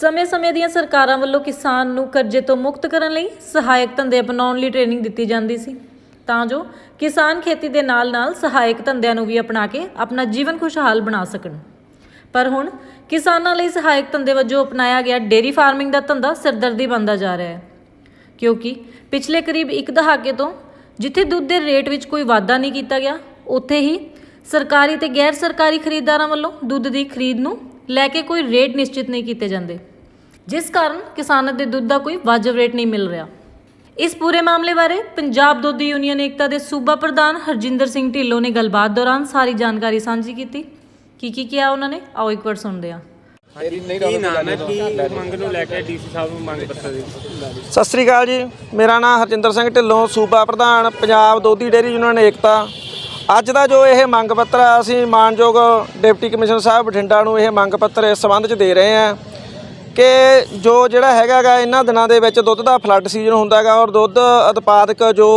ਸਮੇਂ-ਸਮੇਂ ਦੀਆਂ ਸਰਕਾਰਾਂ ਵੱਲੋਂ ਕਿਸਾਨ ਨੂੰ ਕਰਜ਼ੇ ਤੋਂ ਮੁਕਤ ਕਰਨ ਲਈ ਸਹਾਇਕ ਧੰਦੇ ਅਪਣਾਉਣ ਲਈ ਟ੍ਰੇਨਿੰਗ ਦਿੱਤੀ ਜਾਂਦੀ ਸੀ। ਤਾਂ ਜੋ ਕਿਸਾਨ ਖੇਤੀ ਦੇ ਨਾਲ-ਨਾਲ ਸਹਾਇਕ ਧੰਦਿਆਂ ਨੂੰ ਵੀ ਅਪਣਾ ਕੇ ਆਪਣਾ ਜੀਵਨ ਖੁਸ਼ਹਾਲ ਬਣਾ ਸਕਣ। ਪਰ ਹੁਣ ਕਿਸਾਨਾਂ ਲਈ ਸਹਾਇਕ ਧੰਦੇ ਵਜੋਂ ਅਪਣਾਇਆ ਗਿਆ ਡੇਰੀ ਫਾਰਮਿੰਗ ਦਾ ਧੰਦਾ ਸਿਰਦਰਦੀ ਬਣਦਾ ਜਾ ਰਿਹਾ ਹੈ। ਕਿਉਂਕਿ ਪਿਛਲੇ ਕਰੀਬ ਇੱਕ ਦਹਾਕੇ ਤੋਂ ਜਿੱਥੇ ਦੁੱਧ ਦੇ ਰੇਟ ਵਿੱਚ ਕੋਈ ਵਾਧਾ ਨਹੀਂ ਕੀਤਾ ਗਿਆ, ਉੱਥੇ ਹੀ ਸਰਕਾਰੀ ਤੇ ਗੈਰ ਸਰਕਾਰੀ ਖਰੀਦਦਾਰਾਂ ਵੱਲੋਂ ਦੁੱਧ ਦੀ ਖਰੀਦ ਨੂੰ ਲੈ ਕੇ ਕੋਈ ਰੇਟ ਨਿਸ਼ਚਿਤ ਨਹੀਂ ਕੀਤੇ ਜਾਂਦੇ। ਜਿਸ ਕਾਰਨ ਕਿਸਾਨਾਂ ਦੇ ਦੁੱਧ ਦਾ ਕੋਈ ਵਾਜਬ ਰੇਟ ਨਹੀਂ ਮਿਲ ਰਿਹਾ। ਇਸ ਪੂਰੇ ਮਾਮਲੇ ਬਾਰੇ ਪੰਜਾਬ ਦੁੱਧ ਯੂਨੀਅਨ ਏਕਤਾ ਦੇ ਸੂਬਾ ਪ੍ਰਧਾਨ ਹਰਜਿੰਦਰ ਸਿੰਘ ਢਿੱਲੋਂ ਨੇ ਗੱਲਬਾਤ ਦੌਰਾਨ ਸਾਰੀ ਜਾਣਕਾਰੀ ਸਾਂਝੀ ਕੀਤੀ। ਕੀ ਕੀ ਕਿਹਾ ਉਹਨਾਂ ਨੇ? ਆਓ ਇੱਕ ਵਾਰ ਸੁਣਦੇ ਹਾਂ। ਕੀ ਨਾਮ ਹੈ? ਕੀ ਮੰਗ ਨੂੰ ਲੈ ਕੇ ਡੀਸੀ ਸਾਹਿਬ ਨੂੰ ਮੰਗ ਪੱਤਰ ਦੀ ਸਤਿ ਸ੍ਰੀ ਅਕਾਲ ਜੀ। ਮੇਰਾ ਨਾਮ ਹਰਜਿੰਦਰ ਸਿੰਘ ਢਿੱਲੋਂ ਸੂਬਾ ਪ੍ਰਧਾਨ ਪੰਜਾਬ ਦੋਧੀ ਡੇਅਰੀ ਯੂਨੀਅਨ ਏਕਤਾ। ਅੱਜ ਦਾ ਜੋ ਇਹ ਮੰਗ ਪੱਤਰ ਆ ਅਸੀਂ ਮਾਨਯੋਗ ਡਿਪਟੀ ਕਮਿਸ਼ਨਰ ਸਾਹਿਬ ਬਠਿੰਡਾ ਨੂੰ ਇਹ ਮੰਗ ਪੱਤਰ ਇਸ ਸੰਬੰਧ 'ਚ ਦੇ ਰਹੇ ਹਾਂ। ਕਿ ਜੋ ਜਿਹੜਾ ਹੈਗਾਗਾ, ਇਹਨਾਂ ਦਿਨਾਂ ਦੇ ਵਿੱਚ ਦੁੱਧ ਦਾ ਫਲੱਡ ਸੀਜ਼ਨ ਹੁੰਦਾਗਾ ਔਰ ਦੁੱਧ ਉਤਪਾਦਕ ਜੋ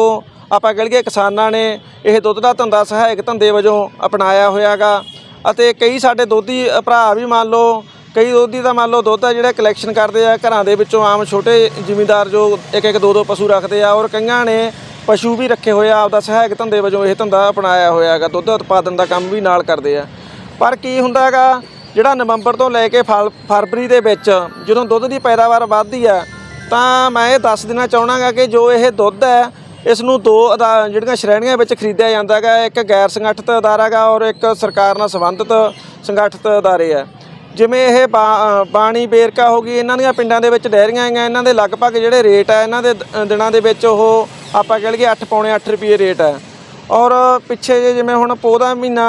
ਆਪਾਂ ਕਹਿ ਲਈਏ ਕਿਸਾਨਾਂ ਨੇ, ਇਹ ਦੁੱਧ ਦਾ ਧੰਦਾ ਸਹਾਇਕ ਧੰਦੇ ਵਜੋਂ ਅਪਣਾਇਆ ਹੋਇਆਗਾ ਅਤੇ ਕਈ ਸਾਡੇ ਦੋਧੀ ਭਰਾ ਵੀ ਮੰਨ ਲਓ, ਕਈ ਦੋਧੀ ਦਾ ਮੰਨ ਲਓ ਦੁੱਧ ਆ ਜਿਹੜਾ ਕਲੈਕਸ਼ਨ ਕਰਦੇ ਆ, ਘਰਾਂ ਦੇ ਵਿੱਚੋਂ ਆਮ ਛੋਟੇ ਜ਼ਿਮੀਂਦਾਰ ਜੋ ਇੱਕ ਇੱਕ ਦੋ ਦੋ ਪਸ਼ੂ ਰੱਖਦੇ ਆ ਔਰ ਕਈਆਂ ਨੇ ਪਸ਼ੂ ਵੀ ਰੱਖੇ ਹੋਏ ਆ, ਆਪਦਾ ਸਹਾਇਕ ਧੰਦੇ ਵਜੋਂ ਇਹ ਧੰਦਾ ਅਪਣਾਇਆ ਹੋਇਆ ਹੈਗਾ ਦੁੱਧ ਉਤਪਾਦਨ ਦਾ ਕੰਮ ਵੀ ਨਾਲ ਕਰਦੇ ਆ। ਪਰ ਕੀ ਹੁੰਦਾ ਹੈਗਾ ਜਿਹੜਾ ਨਵੰਬਰ ਤੋਂ ਲੈ ਕੇ ਫਲ- ਫਰਵਰੀ ਦੇ ਵਿੱਚ ਜਦੋਂ ਦੁੱਧ ਦੀ ਪੈਦਾਵਾਰ ਵੱਧਦੀ ਹੈ, ਤਾਂ ਮੈਂ ਇਹ ਦੱਸ ਦੇਣਾ ਚਾਹਣਾਗਾ ਕਿ ਜੋ ਇਹ ਦੁੱਧ ਹੈ ਇਸ ਨੂੰ ਦੋ ਅਦਾ, ਜਿਹੜੀਆਂ ਸ਼੍ਰੇਣੀਆਂ ਵਿੱਚ ਖਰੀਦਿਆ ਜਾਂਦਾ ਹੈਗਾ, ਇੱਕ ਗੈਰ ਸੰਗਠਿਤ ਅਦਾਰਾ ਗਾ ਔਰ ਇੱਕ ਸਰਕਾਰ ਨਾਲ ਸੰਬੰਧਿਤ ਸੰਗਠਿਤ ਅਦਾਰੇ ਹੈ। ਜਿਵੇਂ ਇਹ ਬਾਣੀ ਬੇਰਕਾ ਹੋ ਗਈ, ਇਹਨਾਂ ਦੀਆਂ ਪਿੰਡਾਂ ਦੇ ਵਿੱਚ ਡੈਰੀਆਂ ਆਈਆਂ ਇਹਨਾਂ ਦੇ ਲਗਭਗ ਜਿਹੜੇ ਰੇਟ ਆ ਇਹਨਾਂ ਦੇ ਦਿਨਾਂ ਦੇ ਵਿੱਚ ਉਹ ਆਪਾਂ ਕਹਿ ਲਈਏ 8 ਪੌਣੇ 8 ਰੁਪਏ ਰੇਟ ਹੈ। ਔਰ ਪਿੱਛੇ ਜੇ ਜਿਵੇਂ ਹੁਣ ਪੋਹ ਦਾ ਮਹੀਨਾ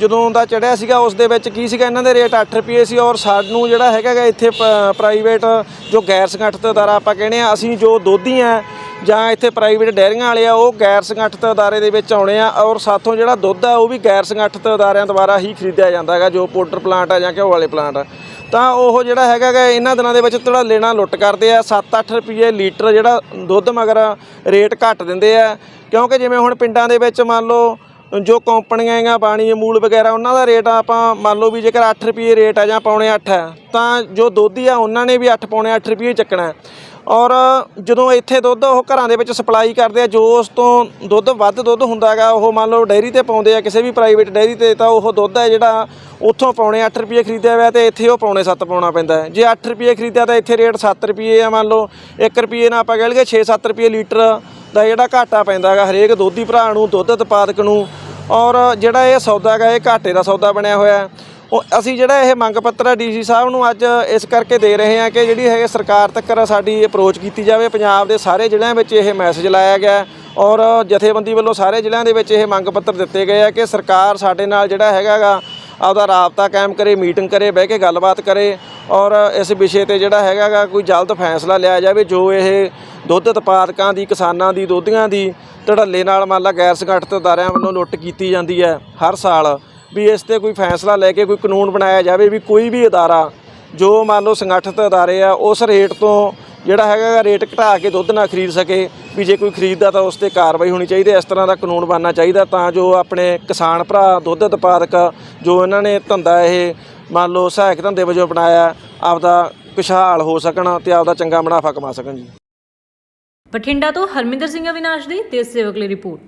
ਜਦੋਂ ਦਾ ਚੜਿਆ ਸੀਗਾ, ਉਸ ਦੇ ਵਿੱਚ ਕੀ ਸੀਗਾ? ਇਹਨਾਂ ਦੇ ਰੇਟ 8 ਰੁਪਏ ਸੀ ਔਰ ਸਾਨੂੰ ਜਿਹੜਾ ਹੈਗਾ ਗਾ ਇੱਥੇ ਪ੍ਰਾਈਵੇਟ ਜੋ ਗੈਰ ਸੰਗਠਿਤ ਅਦਾਰਾ ਆਪਾਂ ਕਹਿੰਦੇ ਆ ਅਸੀਂ ਜੋ ਦੋਧੀ ਆ ਜਾਂ ਇੱਥੇ ਪ੍ਰਾਈਵੇਟ ਡੈਰੀਆਂ ਵਾਲੇ ਆ, ਉਹ ਗੈਰ ਸੰਗਠਿਤ ਅਦਾਰੇ ਦੇ ਵਿੱਚ ਆਉਣੇ ਆ ਔਰ ਸਾਥੋਂ ਜਿਹੜਾ ਦੁੱਧ ਆ, ਉਹ ਵੀ ਗੈਰ ਸੰਗਠਿਤ ਅਦਾਰਿਆਂ ਦੁਆਰਾ ਹੀ ਖਰੀਦਿਆ ਜਾਂਦਾ ਹੈਗਾ, ਜੋ ਪਾਊਡਰ ਪਲਾਂਟ ਆ ਜਾਂ ਘਿਓ ਵਾਲੇ ਪਲਾਂਟ ਆ। ਤਾਂ ਉਹ ਜਿਹੜਾ ਹੈਗਾ ਗਾ, ਇਹਨਾਂ ਦਿਨਾਂ ਦੇ ਵਿੱਚ ਥੋੜਾ ਲੈਣਾ ਲੁੱਟ ਕਰਦੇ ਆ 7-8 ਰੁਪਏ ਲੀਟਰ ਜਿਹੜਾ ਦੁੱਧ ਮਗਰ ਰੇਟ ਘੱਟ ਦਿੰਦੇ ਆ। ਕਿਉਂਕਿ ਜਿਵੇਂ ਹੁਣ ਪਿੰਡਾਂ ਦੇ ਵਿੱਚ ਮੰਨ ਲਓ, ਜੋ ਕੰਪਨੀਆਂ ਹੈਗਾ ਬਾਣੀ ਅਮੂਲ ਵਗੈਰਾ, ਉਹਨਾਂ ਦਾ ਰੇਟ ਆਪਾਂ ਮੰਨ ਲਓ ਵੀ ਜੇਕਰ 8 ਰੁਪਏ ਰੇਟ ਆ ਜਾਂ ਪੌਣੇ 8 ਹੈ ਤਾਂ ਜੋ ਦੋਧੀ ਆ, ਉਹਨਾਂ ਨੇ ਵੀ 8 ਪੌਣੇ 8 ਰੁਪਏ ਚੱਕਣਾ ਔਰ ਜਦੋਂ ਇੱਥੇ ਦੁੱਧ ਉਹ ਘਰਾਂ ਦੇ ਵਿੱਚ ਸਪਲਾਈ ਕਰਦੇ ਆ, ਜੋ ਉਸ ਤੋਂ ਦੁੱਧ ਵੱਧ ਦੁੱਧ ਹੁੰਦਾ ਹੈਗਾ, ਉਹ ਮੰਨ ਲਓ ਡੈਰੀ ਤੇ ਪਾਉਂਦੇ ਆ, ਕਿਸੇ ਵੀ ਪ੍ਰਾਈਵੇਟ ਡੈਰੀ ਤੇ, ਤਾਂ ਉਹ ਦੁੱਧ ਹੈ ਜਿਹੜਾ ਉੱਥੋਂ ਪੌਣੇ 8 ਰੁਪਏ ਖਰੀਦਿਆ ਹੋਇਆ ਤੇ ਇੱਥੇ ਉਹ ਪੌਣੇ 7 ਪਾਉਣਾ ਪੈਂਦਾ ਜੇ 8 ਰੁਪਏ ਖਰੀਦਿਆ ਤਾਂ ਇੱਥੇ ਰੇਟ 7 ਰੁਪਏ ਆ, ਮੰਨ ਲਓ 1 ਰੁਪਏ ਨਾਲ ਆਪਾਂ ਕਹਿ ਲਈਏ 6-7 ਰੁਪਏ ਲੀਟਰ ਦਾ ਜਿਹੜਾ ਘਾਟਾ ਪੈਂਦਾ ਹੈਗਾ, ਹਰੇਕ ਦੋਧੀ ਭਰਾ ਨੂੰ, ਦੁੱਧ ਉਤਪਾਦਕ ਨੂੰ, ਔਰ ਜਿਹੜਾ ਇਹ ਸੌਦਾ ਹੈਗਾ, ਇਹ ਘਾਟੇ ਦਾ ਸੌਦਾ ਬਣਿਆ ਹੋਇਆ ਉਹ ਅਸੀਂ ਜਿਹੜਾ ਇਹ ਮੰਗ ਪੱਤਰ ਹੈ ਡੀਸੀ ਸਾਹਿਬ ਨੂੰ ਅੱਜ ਇਸ ਕਰਕੇ ਦੇ ਰਹੇ ਹਾਂ ਕਿ ਜਿਹੜੀ ਹੈ ਸਰਕਾਰ ਤੱਕ ਸਾਡੀ ਅਪਰੋਚ ਕੀਤੀ ਜਾਵੇ, ਪੰਜਾਬ ਦੇ ਸਾਰੇ ਜ਼ਿਲ੍ਹਿਆਂ ਵਿੱਚ ਇਹ ਮੈਸੇਜ ਲਾਇਆ ਗਿਆ ਔਰ ਜਥੇਬੰਦੀ ਵੱਲੋਂ ਸਾਰੇ ਜ਼ਿਲ੍ਹਿਆਂ ਦੇ ਵਿੱਚ ਇਹ ਮੰਗ ਪੱਤਰ ਦਿੱਤੇ ਗਏ ਆ ਕਿ ਸਰਕਾਰ ਸਾਡੇ ਨਾਲ ਜਿਹੜਾ ਹੈਗਾਗਾ ਆਪਦਾ ਰਾਬਤਾ ਕਾਇਮ ਕਰੇ, ਮੀਟਿੰਗ ਕਰੇ, ਬਹਿ ਕੇ ਗੱਲਬਾਤ ਕਰੇ, ਔਰ ਇਸ ਵਿਸ਼ੇ ਤੇ ਜਿਹੜਾ ਹੈਗਾਗਾ ਕੋਈ ਜਲਦ ਫੈਸਲਾ ਲਿਆ ਜਾਵੇ, ਜੋ ਇਹ ਦੁੱਧ ਉਤਪਾਦਕਾਂ ਦੀ, ਕਿਸਾਨਾਂ ਦੀ, ਦੋਧੀਆਂ ਦੀ ਧੜੱਲੇ ਨਾਲ ਮੰਨ ਲਾ ਗੈਰ ਸੰਗਠਿਤ ਅਦਾਰਿਆਂ ਵੱਲੋਂ ਲੁੱਟ ਕੀਤੀ ਜਾਂਦੀ ਹੈ ਹਰ ਸਾਲ ਵੀ ਇਸ ਤੇ ਕੋਈ ਫੈਸਲਾ ਲੈ ਕੇ ਕੋਈ ਕਾਨੂੰਨ ਬਣਾਇਆ ਜਾਵੇ ਵੀ ਕੋਈ ਵੀ ਅਦਾਰਾ ਜੋ ਮੰਨ ਲਓ ਸੰਗਠਿਤ ਅਦਾਰੇ ਆ, ਉਸ ਰੇਟ ਤੋਂ ਜਿਹੜਾ ਹੈਗਾ ਰੇਟ ਘਟਾ ਕੇ ਦੁੱਧ ਨਾ ਖਰੀਦ ਸਕੇ ਵੀ ਜੇ ਕੋਈ ਖਰੀਦਦਾ ਤਾਂ ਉਸ ਤੇ ਕਾਰਵਾਈ ਹੋਣੀ ਚਾਹੀਦੀ ਹੈ। ਇਸ ਤਰ੍ਹਾਂ ਦਾ ਕਾਨੂੰਨ ਬਣਨਾ ਚਾਹੀਦਾ ਤਾਂ ਜੋ ਆਪਣੇ ਕਿਸਾਨ ਭਰਾ, ਦੁੱਧ ਉਤਪਾਦਕ ਜੋ ਇਹਨਾਂ ਨੇ ਧੰਦਾ ਇਹ ਮੰਨ ਲਓ ਸਹਾਇਕ ਧੰਦੇ ਵਜੋਂ ਬਣਾਇਆ ਆਪਦਾ ਖੁਸ਼ਹਾਲ ਹੋ ਸਕਣ ਤੇ ਆਪਦਾ ਚੰਗਾ ਮੁਨਾਫਾ ਕਮਾ ਸਕਣ ਜੀ। ਬਠਿੰਡਾ ਤੋਂ ਹਰਮਿੰਦਰ ਸਿੰਘ ਅਵਿਨਾਸ਼ ਦੀ ਦੇਸ਼ ਸੇਵਕ ਲਈ ਰਿਪੋਰਟ।